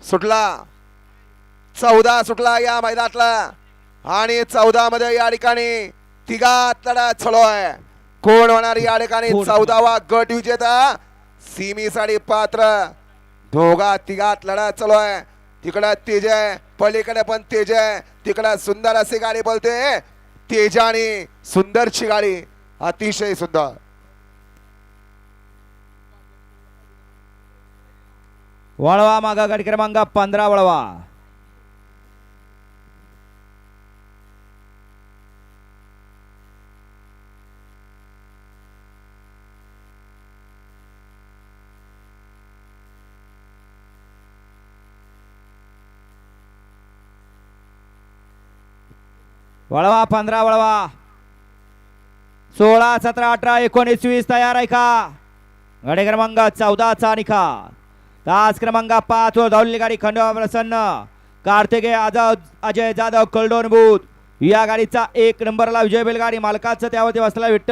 सुटला. चौदा सुटला या मैदानातला. आणि चौदा मध्ये या ठिकाणी तिघात लढा चालू आहे कोण होणार या ठिकाणी? कोण? चौदावा गट विजेता सीमीसाठी पात्र. दोघा तिघात लढा चालू आहे तिकडं तेज आहे पलीकडे पण तेज आहे तिकडं सुंदर अशी गाडी बोलते तेजाने सुंदरची गाडी. अतिशय सुंदर. वळवा मागा गाडी क्रमांक पंधरा वळवा. वळवा पंधरा वळवा. सोळा सतरा अठरा एकोणीस वीस तयार आहे का? गाडी क्रमांक चौदाचा निकाल. तास क्रमांक पाच वर धावलेली गाडी खंडोबा प्रसन्न. कार्तिकेय आजाद अजय जाधव कलडोन बूथ या गाडीचा एक नंबरला विजय बैलगाडी मालकाचं त्यावरती बसला विठ्ठल.